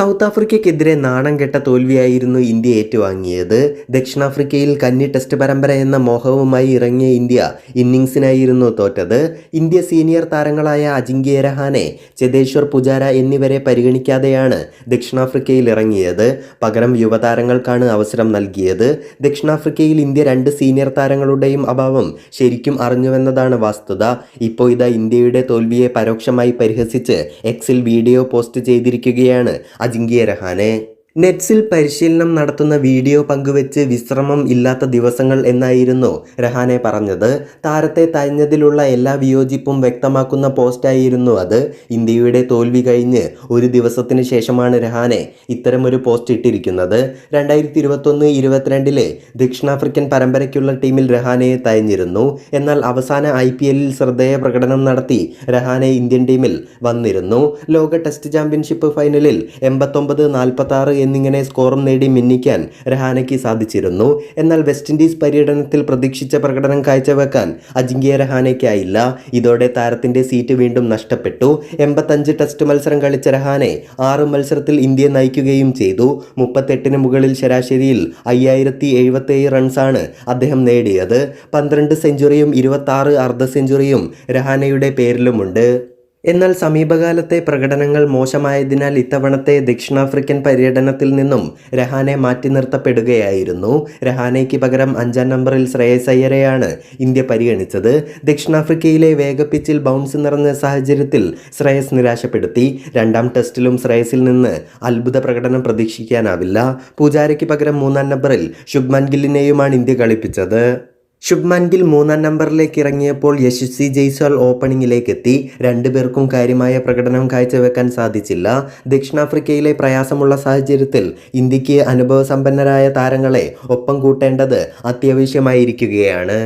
South ആഫ്രിക്കയ്ക്കെതിരെ നാണം കെട്ട തോൽവിയായിരുന്നു India ഏറ്റുവാങ്ങിയത്. ദക്ഷിണാഫ്രിക്കയിൽ കന്നി ടെസ്റ്റ് പരമ്പര എന്ന മോഹവുമായി ഇറങ്ങിയ ഇന്ത്യ ഇന്നിങ്സിനായിരുന്നു തോറ്റത്. ഇന്ത്യ സീനിയർ താരങ്ങളായ അജിങ്ക്യ രഹാനെ ചെതേശ്വർ പുജാര എന്നിവരെ പരിഗണിക്കാതെയാണ് ദക്ഷിണാഫ്രിക്കയിൽ ഇറങ്ങിയത്. പകരം യുവതാരങ്ങൾക്കാണ് അവസരം നൽകിയത്. ദക്ഷിണാഫ്രിക്കയിൽ ഇന്ത്യ രണ്ട് സീനിയർ താരങ്ങളുടെയും അഭാവം ശരിക്കും അറിഞ്ഞുവെന്നതാണ് വസ്തുത. ഇപ്പോൾ ഇതാ ഇന്ത്യയുടെ തോൽവിയെ പരോക്ഷമായി പരിഹസിച്ച് എക്സിൽ വീഡിയോ പോസ്റ്റ് ചെയ്തിരിക്കുകയാണ് അജിങ്ക്യ രഹാനെ നെറ്റ്സിൽ പരിശീലനം നടത്തുന്ന വീഡിയോ പങ്കുവെച്ച് വിശ്രമം ഇല്ലാത്ത ദിവസങ്ങൾ എന്നായിരുന്നു രഹാനെ പറഞ്ഞത്. താരത്തെ തഴഞ്ഞതിലുള്ള എല്ലാ വിയോജിപ്പും വ്യക്തമാക്കുന്ന പോസ്റ്റായിരുന്നു അത്. ഇന്ത്യയുടെ തോൽവി കഴിഞ്ഞ് ഒരു ദിവസത്തിന് ശേഷമാണ് രഹാനെ ഇത്തരമൊരു പോസ്റ്റ് ഇട്ടിരിക്കുന്നത്. രണ്ടായിരത്തി ഇരുപത്തൊന്ന് ഇരുപത്തിരണ്ടിലെ ദക്ഷിണാഫ്രിക്കൻ പരമ്പരയ്ക്കുള്ള ടീമിൽ രഹാനയെ തഴഞ്ഞിരുന്നു. എന്നാൽ അവസാന ഐ പി എല്ലിൽ ശ്രദ്ധേയ പ്രകടനം നടത്തി രഹാനെ ഇന്ത്യൻ ടീമിൽ വന്നിരുന്നു. ലോക ടെസ്റ്റ് ചാമ്പ്യൻഷിപ്പ് ഫൈനലിൽ എൺപത്തൊമ്പത് നാൽപ്പത്തി എന്നിങ്ങനെ സ്കോറും നേടി മിന്നിക്കാൻ രഹാനയ്ക്ക് സാധിച്ചിരുന്നു. എന്നാൽ വെസ്റ്റ് ഇൻഡീസ് പര്യടനത്തിൽ പ്രതീക്ഷിച്ച പ്രകടനം കാഴ്ചവെക്കാൻ അജിങ്ക്യ രഹാനയ്ക്കായില്ല. ഇതോടെ താരത്തിന്റെ സീറ്റ് വീണ്ടും നഷ്ടപ്പെട്ടു. എൺപത്തഞ്ച് ടെസ്റ്റ് മത്സരം കളിച്ച രഹാനെ ആറ് മത്സരത്തിൽ ഇന്ത്യ നയിക്കുകയും ചെയ്തു. മുപ്പത്തെട്ടിന് മുകളിൽ ശരാശരിയിൽ അയ്യായിരത്തി എഴുപത്തേഴ് റൺസാണ് അദ്ദേഹം നേടിയത്. പന്ത്രണ്ട് സെഞ്ചുറിയും ഇരുപത്തി അർദ്ധ സെഞ്ചുറിയും രഹാനയുടെ പേരിലുമുണ്ട്. എന്നാൽ സമീപകാലത്തെ പ്രകടനങ്ങൾ മോശമായതിനാൽ ഇത്തവണത്തെ ദക്ഷിണാഫ്രിക്കൻ പര്യടനത്തിൽ നിന്നും രഹാനെ മാറ്റി നിർത്തപ്പെടുകയായിരുന്നു. രഹാനയ്ക്ക് പകരം അഞ്ചാം നമ്പറിൽ ശ്രേയസ് അയ്യരെയാണ് ഇന്ത്യ പരിഗണിച്ചത്. ദക്ഷിണാഫ്രിക്കയിലെ വേഗപ്പിച്ചിൽ ബൗൺസ് നിറഞ്ഞ സാഹചര്യത്തിൽ ശ്രേയസ് നിരാശപ്പെടുത്തി. രണ്ടാം ടെസ്റ്റിലും ശ്രേയസിൽ നിന്ന് അത്ഭുത പ്രകടനം പ്രതീക്ഷിക്കാനാവില്ല. പൂജാരയ്ക്ക് പകരം മൂന്നാം നമ്പറിൽ ശുഭ്മാൻ ഗില്ലിനെയുമാണ് ഇന്ത്യ കളിപ്പിച്ചത്. ശുഭ്മാൻ ഗിൽ മൂന്നാം നമ്പറിലേക്ക് ഇറങ്ങിയപ്പോൾ യശസ്വി ജയ്സ്വാൾ ഓപ്പണിംഗിലേക്ക് എത്തി രണ്ടുപേർക്കും കാര്യമായ പ്രകടനം കാഴ്ചവെക്കാൻ സാധിച്ചില്ല. ദക്ഷിണാഫ്രിക്കയിലെ പ്രയാസമുള്ള സാഹചര്യത്തിൽ ഇന്ത്യയ്ക്ക് അനുഭവസമ്പന്നരായ താരങ്ങളെ ഒപ്പം കൂട്ടേണ്ടത് അത്യാവശ്യമായിരിക്കുകയാണ്.